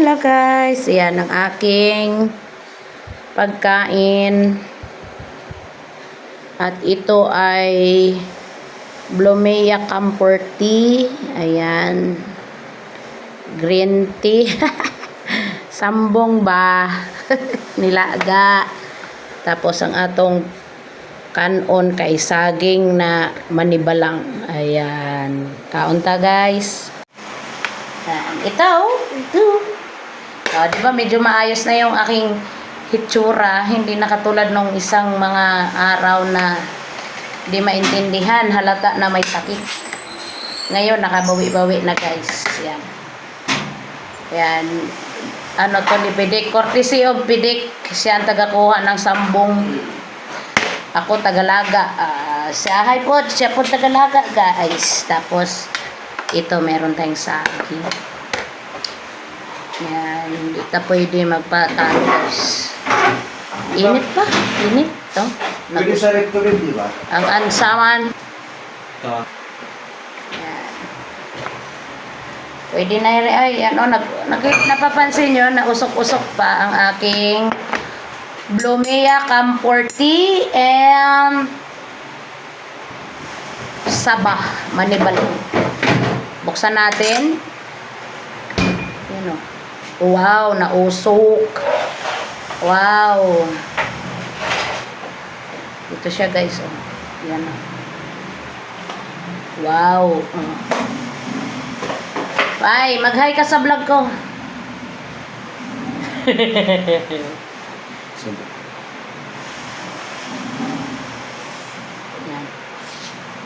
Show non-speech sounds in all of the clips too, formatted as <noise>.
Hello guys, yan ang aking pagkain. At ito ay Blomea Camphor Tea. Ayan. Green tea. <laughs> Sambong ba? <laughs> Nilaga. Tapos ang atong kanon kay saging na manibalang. Ayan. Kaunta guys. Ayan. Ito, ito. Oh, di ba medyo maayos na yung aking hitsura, hindi na katulad nung isang mga araw na di maintindihan, halata na may sakit. Ngayon, nakabawi-bawi na guys. Yan. Yan. Ano to ni Pidik? Courtesy of Pidik. Siya ang tagakuha ng sambong. Ako tagalaga. Ah, siya, hi po. Siya po tagalaga guys. Tapos, ito meron tayong saging. Yan, hindi ka pwede magpatalo guys. Init pa, init to. Pwede sa recto rin, di ba? Ang ansaman. Ito. Yan. Pwede na yun. Ay, ano, nag, nag, napapansin nyo na usok-usok pa ang aking Blumea Camphor Tea and Saba, Manibalong. Buksan natin. Yan o. Wow, nausok. Wow. Ito siya guys. Oh. Yan o. Wow. Oh. Ay, mag-hi ka sa vlog ko. <laughs> Yan.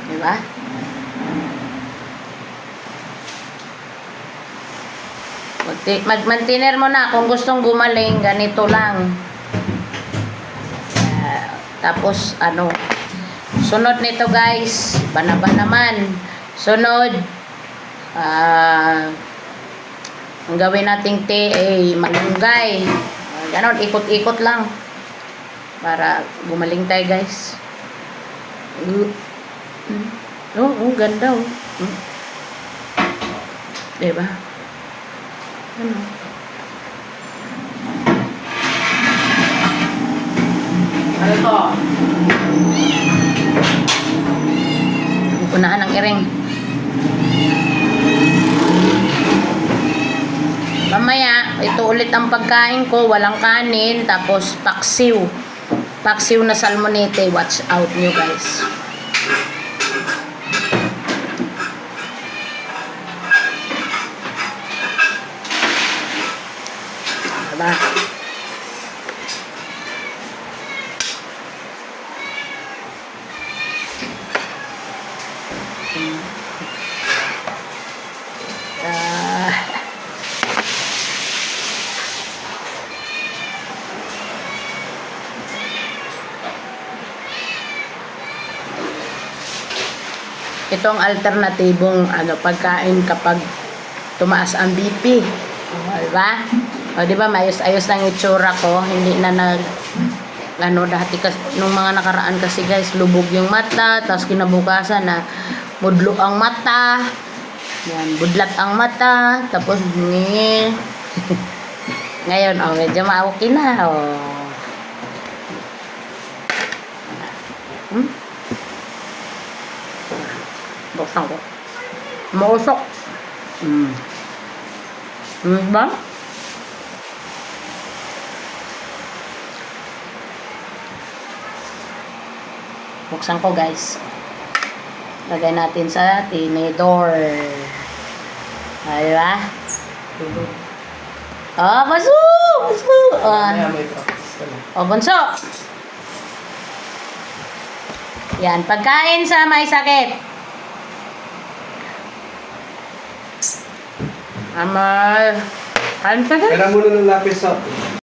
Diba? Magti- Mag-maintainer mo na kung gustong gumaling, ganito lang. Ah, tapos, ano, sunod nito guys, banaba naman. Sunod, ah, ang gawin nating tea ay malunggay. Ah, ganon, ikot-ikot lang. Para gumaling tayo guys. Uh, mm. Oh, oh, ganda oh. Mm. Diba? Ano? Ano to? Unahan ng iring. Mamaya, ito ulit ang pagkain ko. Walang kanin. Tapos, paksiw. Paksiw na salmonete. Watch out nyo guys. Diba? Ah. Ito ang alternatibong ano, pagkain kapag tumaas ang BP. Diba? O, diba, mayos-ayos lang yung itsura ko. Hindi na nag ano dati kasi nung mga nakaraan kasi guys lubog yung mata tapos kinabukasan na mudlo ang mata. Yan budlat ang mata tapos ni <laughs> ngayon oh medyo maoki na oh. Hmm? buksan ko. Mausok. Hmm. Hmm ba Buksan ko guys. Lagay natin sa tinidor. Ay ba? Oh, baso! Baso! Oh, na. oh bunso! Yan, pagkain sa may sakit. Amal. Kain ka na? Kailan muna ng lapis sa...